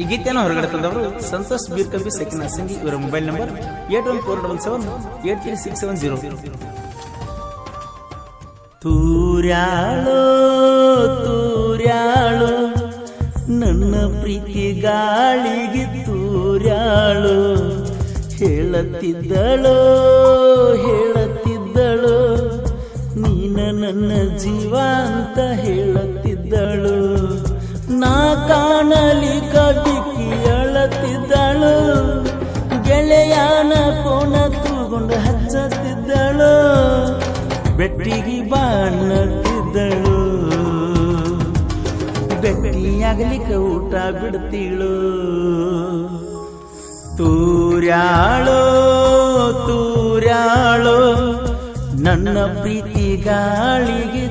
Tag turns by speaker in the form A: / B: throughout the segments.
A: ಈ ಗೀತೆಯನ್ನು ಹೊರಗಡೆ ತಂದವರು ಸಂತೋಷ್ ಬೀರ್ಕಂಬಿ ಸೆಕೆಂಡ್ ಸೆಕಿನ ಸಂಗಿ, ಇವರ mobile number eight one four double seven eight three six seven zero. ತೂರ್ಯಾಳು ತೂರ್ಯಾಳು, ನನ್ನ ಪ್ರೀತಿ ಗಾಳಿಗೆ ತೂರ್ಯಾಳು, ಹೇಳುತ್ತಿದ್ದಳು ಹೇಳುತ್ತಿದ್ದಳು, ನೀನ ನನ್ನ ಜೀವ ಅಂತ ಹೇಳತ್ತಿದ್ದಳು. ಬೆಟ್ಟಿಗೆ ಬಾಣತ್ತಿದ್ದಳು ಬೆಟ್ಟಿಯಾಗಲಿಕ್ಕೆ ಊಟ ಬಿಡ್ತೀಳು. ತೂರ್ಯಾಳೋ ತೂರ್ಯಾಳೋ ನನ್ನ ಪ್ರೀತಿ ಗಾಳಿಗೆ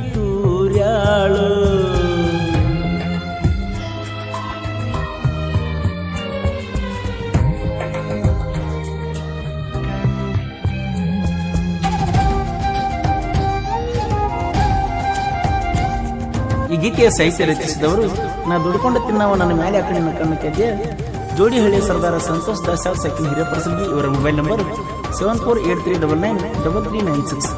A: ಗೀತೆಯ ಸಾಹಿತ್ಯ ರಚಿಸಿದವರು, ನಾ ದುಡ್ಕೊಂಡು ತಿನ್ನವ ನನ್ನ ಮೇಲೆ ಹಾಕಿ ನಿನ್ನ ಕಣ್ಣು ಕೆದ್ದೆ ಜೋಡಿಹಳ್ಳಿ ಸರ್ದಾರ ಸಂತೋಷ್ ದಾಸಾವ್ ಹಿರಿಯ ಪ್ರಸಿದ್ಧಿ ಇವರ mobile number seven four eight three double nine double three nine six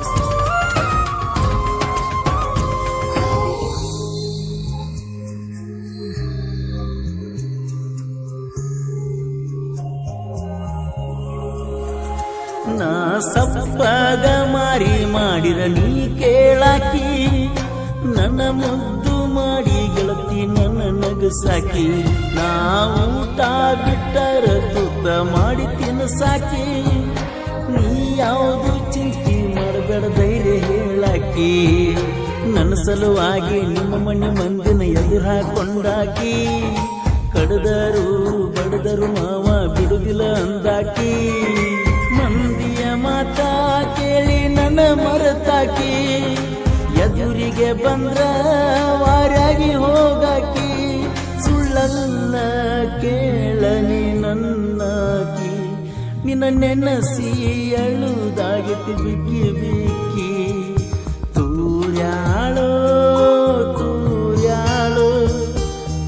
A: ನಾ ಸಪ್ಪಗ ಮಾರಿ ಮಾಡಿರ ನೀ ಕೇಳಾಕಿ, ನನ್ನ ಮುದ್ದು ಮಾಡಿ ಗೆಳತಿ ನನ್ನ ನಗಸಾಕಿ ನಾ ಊಟ ಬಿಟ್ಟರ ತುತ್ತ ಮಾಡಿ ತಿನ್ನಸಾಕಿ ನೀ ಯಾವುದು ಚಿಂತೆ ಮಾಡಬೇಡ ಧೈರ್ಯ ಹೇಳಾಕಿ. ನನ್ನ ಸಲುವಾಗಿ ನಿಮ್ಮ ಮನೆ ಮಂದಿನ ಎದುರು ಹಾಕೊಂಡಾಕಿ. ಕಡದರು ಬಡದರು ಮಾವ ಬಿಡುದಿಲ್ಲ ಅಂದಾಕಿ. ಮಂದಿಯ ಮಾತಾ ಕೇಳಿ ನನ್ನ ಮರೆತಾಕಿ. ಎದುರಿಗೆ ಬಂದ್ರ ವಾರಾಗಿ ಹೋಗಾಕಿ ಸುಳ್ಳಲ್ಲ ಕೇಳನಿ ನನ್ನಾಕಿ, ನಿನ್ನ ನೆನಸಿ ಅಳುದಾಗಿತಿ ಬಿಕ್ಕಿ ಬಿಕ್ಕಿ. ತೂರ್ಯಾಳೋ ತೂರ್ಯಾಳೋ,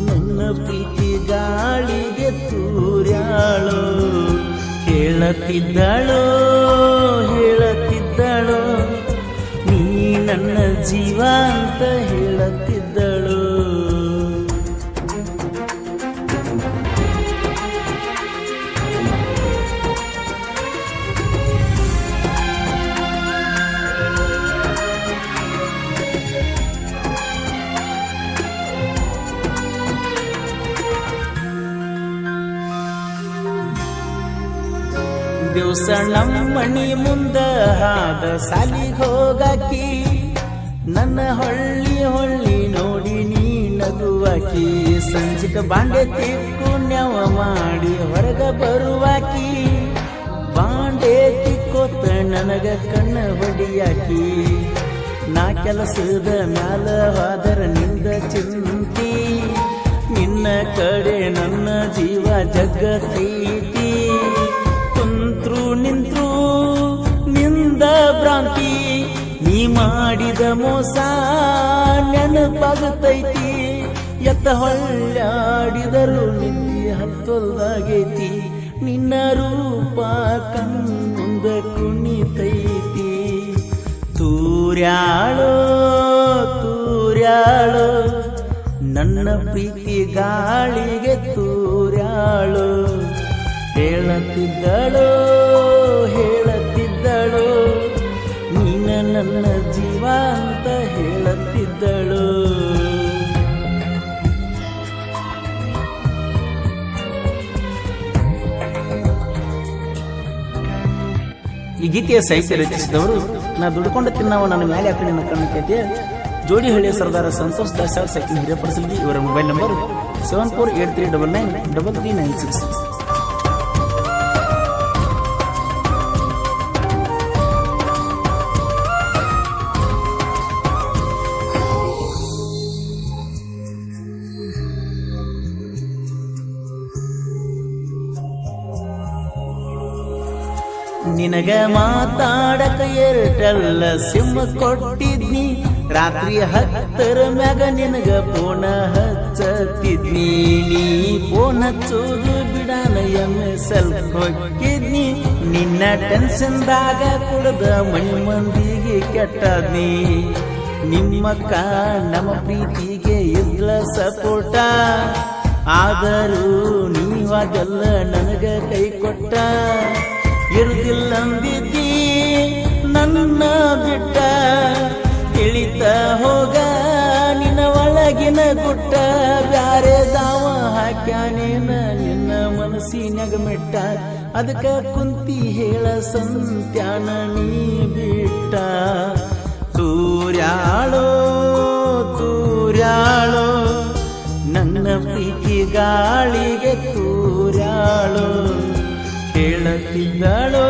A: ನನ್ನ ಪ್ರೀತಿ ಗಾಳಿಗೆ ತೂರ್ಯಾಳೋ ಹೇಳತ್ತಿದ್ದಳೋ ಜೀವ ಅಂತ ಹೇಳುತ್ತಿದ್ದಳು. ದಿವಸ ನಮ್ಮಣಿ ಮುಂದ ಹಾದ ಸಾಲಿಗೆ ಹೋಗಾಕಿ ನನ್ನ ಹೊಳ್ಳಿ ಹೊಳ್ಳಿ ನೋಡಿ ನೀ ನಗುವಾಕಿ ಸಂಜಿಕ ಬಾಂಡೆ ತಿಕ್ಕು ನ್ಯಾವ ಮಾಡಿ ಹೊರಗ ಬರುವಾಕಿ ಬಾಂಡೆ ತಿಕ್ಕೋತ ನನಗ ಕಣ್ಣ ಹೊಡಿಯಾಕಿ ನಾ ಕೆಲಸದ ಮ್ಯಾಲ ಹೋದರ ನಿಂದ ಚಿಂತಿ. ನಿನ್ನ ಕಡೆ ನನ್ನ ಜೀವ ಜಗತ್ತೈತಿ ಮಾಡಿದ ಮೋಸ ನೆನಪಾಗುತ್ತೈತಿ. ಎತ್ತ ಹೊಳ್ಳಾಡಿದರು ನಿಂದಿ ಹತ್ತೊಲ್ದಾಗೈತಿ. ನಿನ್ನ ರೂಪ ಕಣ್ಣುಂದ ಕುಣಿತೈತಿ. ತೂರ್ಯಾಳೋ ತೂರ್ಯಾಳೋ, ನನ್ನ ಪ್ರೀತಿ ಗಾಳಿಗೆ ತೂರ್ಯಾಳು. ಹೇಳತ್ತಿದ್ದಳೋ ಹೇಳತ್ತಿದ್ದಳೋ ನಿನ್ನ ನನ್ನ ಈ ಗೀತೆಯ ಸಾಹಿತ್ಯ ರಚಿಸಿದವರು, ನಾ ದುಡ್ಕೊಂಡು ತಿನ್ನವ, ನನ್ನ ಮೇಲೆ ನನ್ನ ಕಣ್ಣು ಜೋಡಿಹಳ್ಳಿ ಸರ್ದಾರ ಸಂತೋಷ್ ದಾಸಾವ್ ಸೆಕೆಂಡ್ ಹಿರಿಯಪರಸಲ್ಗಿ ಇವರ mobile number seven four eight three double nine double three nine six ನಿನಗ ಮಾತಾಡಕ ಎರಟಲ್ಲ ಸಿಂಹ ಕೊಟ್ಟಿದ್ನಿ. ರಾತ್ರಿ ಹತ್ತರ ಮ್ಯಾಗ ನಿನಗ ಪೋನ ಹಚ್ಚತಿದ್ನಿ ನೀ ಪೋನ ಫೋನ್ ಹಚ್ಚೋದು ಬಿಡಾನ ಎಮ್ಮ ಸ್ವಲ್ಪ ಹೊಕ್ಕಿದ್ನಿ. ನಿನ್ನ ಟೆನ್ಷನ್ದಾಗ ಕುಡ್ದ ಮಣಿ ಮಂದಿಗೆ ಕೆಟ್ಟದ್ನಿ. ನಿಮ್ಮಕ್ಕ ನಮ್ಮ ಪ್ರೀತಿಗೆ ಇದ್ಲ ಸಪೋಟ ಆದರೂ ನೀವಾಗೆಲ್ಲ ನನಗ ಕೈ ಕೊಟ್ಟ. ಇರುದಿಲ್ಲ ನನ್ನ ಬಿಟ್ಟ ತಿಳಿತ ಹೋಗ, ನಿನ್ನ ಒಳಗಿನ ಗುಟ್ಟ ಬ್ಯಾರೆ ದಾವ ಹಾಕ್ಯಾನೇನ ನಿನ್ನ ಮನಸ್ಸಿನಾಗ ಮೆಟ್ಟ. ಅದಕ್ಕ ಕುಂತಿ ಹೇಳ ಸಂತ್ಯಾನ ನೀ ಬಿಟ್ಟ. ತೂರ್ಯಾಳೋ ತೂರ್ಯಾಳೋ, ನನ್ನ ಪ್ರೀತಿ ಗಾಳಿಗೆ ತೂರ್ಯಾಳೋ. ಹೇಳತ್ತಿದ್ದಳೋ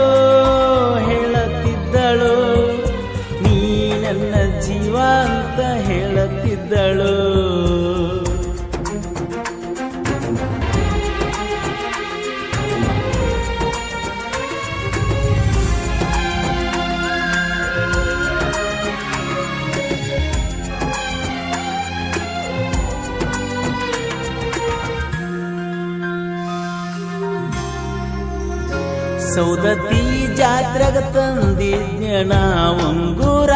A: ಸೌದತಿ ಜಾತ್ರೆಗ ತಂದಿದ್ನ ನಾವಂಗೂರ.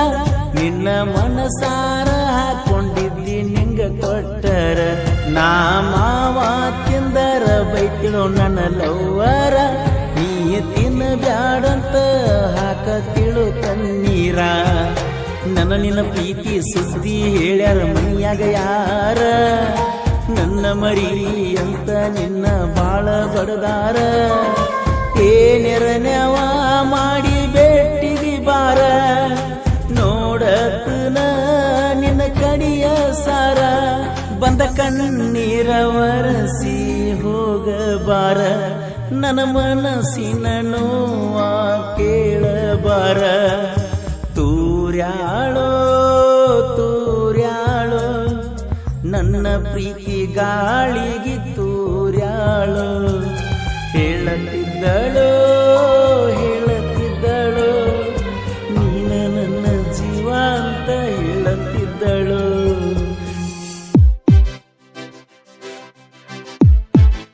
A: ನಿನ್ನ ಮನಸಾರ ಹಾಕೊಂಡಿದ್ದಿ ನಿಂಗ ಕೊಟ್ಟರ. ನಾ ಮಾವ ತಿಂದರ ಬೈತಿಳು ನನ್ನ ಲವ್ವರ. ನೀ ತಿನ್ನ ಬ್ಯಾಡಂತ ಹಾಕತಿಳು ತನ್ನೀರ ನನ್ನ ನಿನ್ನ ಪ್ರೀತಿ ಸುದ್ದಿ ಹೇಳ್ಯಾರ ಮನಿಯಾಗ ಯಾರ. ನನ್ನ ಮರಿ ಅಂತ ನಿನ್ನ ಬಾಳ ಬಡದಾರ. ಏನೆರನೆವ ಮಾಡಿ ಬೆಟ್ಟಿಗೆ ಬಾರ ನೋಡತನ ನಿನ್ನ ಕಡಿಯ ಸಾರ, ಬಂದ ಕಣ್ಣೀರ ವರಸಿ ಹೋಗಬಾರ ನನ್ನ ಮನಸ್ಸಿನ ನೋವ ಕೇಳಬಾರ. ತೂರ್ಯಾಳೋ ತೂರ್ಯಾಳೋ, ನನ್ನ ಪ್ರೀತಿ ಗಾಳಿಗೆ ಗಳೋ